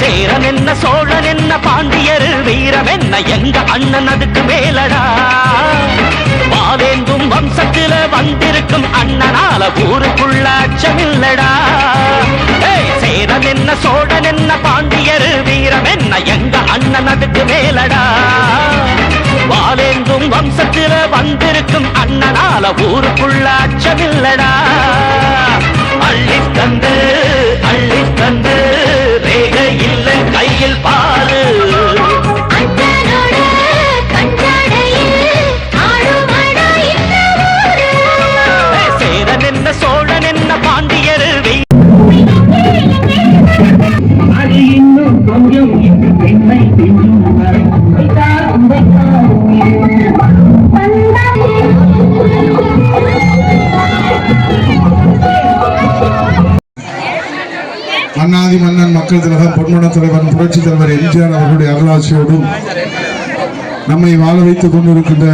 சேரன் என்ன சோழன் என்ன பாண்டியர் வீரம் என்ன எங்க அண்ணன் அதுக்கு மேலடா? வாவேந்தும் வம்சத்தில வந்திருக்கும் அண்ணனால ஊருக்குள்ள அச்சமில்லடா சேரன் என்ன சோழன் என்ன பாண்டியர் வீரம் என்ன எங்க அண்ணன் அதுக்கு மேலடா? வாவேந்தும் வம்சத்தில் வந்திருக்கும் அண்ணனால ஊருக்குள்ள அச்சமில்லடா கையில் பாரு சேரன் என்ன சோழன் என்ன பாண்டியர் இன்னும் கொஞ்சம் பெண்ணை மக்கள் திலகம் பொன்மன தலைவன் புரட்சி தலைவர் எம்ஜிஆர் அவர்களுடைய அருளாட்சியோடும் நம்மை வாழ வைத்துக் கொண்டிருக்கின்ற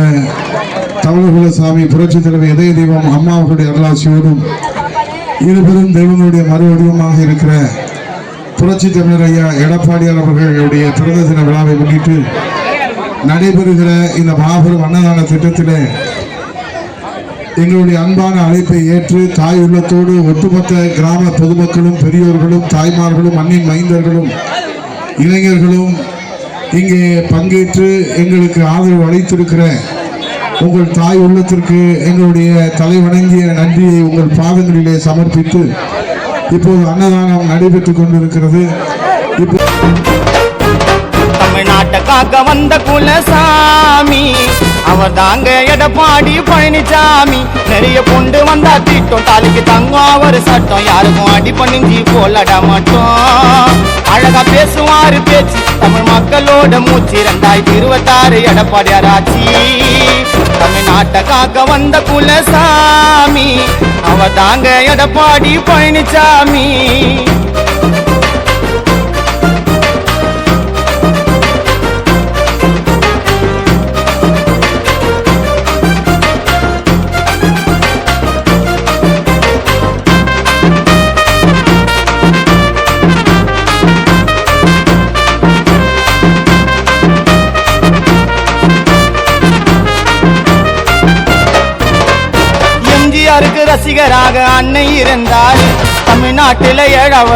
தமிழகுல சாமி புரட்சி தலைவர் இதய தெய்வம் அம்மா அவர்களுடைய அருளாட்சியோடும் இருபெரும் தெய்வங்களுடைய மறுவடிவமாக இருக்கிற புரட்சி தமிழர் ஐயா எடப்பாடியார் அவர்களுடைய பிறந்த தின விழாவை முன்னிட்டு நடைபெறுகிற இந்த மாபெரும் அன்னதான திட்டத்தில் எங்களுடைய அன்பான அழைப்பை ஏற்று தாய் உள்ளத்தோடு ஒட்டுமொத்த கிராம பொதுமக்களும் பெரியோர்களும் தாய்மார்களும் அன்னின் மைந்தர்களும் இளைஞர்களும் இங்கே பங்கேற்று எங்களுக்கு ஆதரவு அளித்திருக்கிற உங்கள் தாய் உள்ளத்திற்கு எங்களுடைய தலைவணங்கிய நன்றியை உங்கள் பாதங்களிலே சமர்ப்பித்து இப்போது அன்னதானம் நடைபெற்றுக் கொண்டிருக்கிறது. இப்போ தமிழ்நாட்டை காக்க வந்த குலசாமி அவர் தாங்க எடப்பாடி பழனிசாமி. நிறைய கொண்டு வந்தா திட்டம். தாலிக்கு தங்கம் அவர் சட்டம். யாருக்கும் அடி பண்ணிஞ்சி போலட மட்டும். அழகா பேசுவாரு பேச்சு. தமிழ் மக்களோட மூச்சு. ரெண்டாயிரத்தி இருபத்தாறு எடப்பாடியார் ஆட்சி. தமிழ்நாட்டை காக்க வந்த குலசாமி. அவர் தாங்க எடப்பாடி பழனிசாமி. எம்ஜிஆருக்கு ரசிகராக அன்னை இருந்தார். தமிழ்நாட்டில் ஏழாவது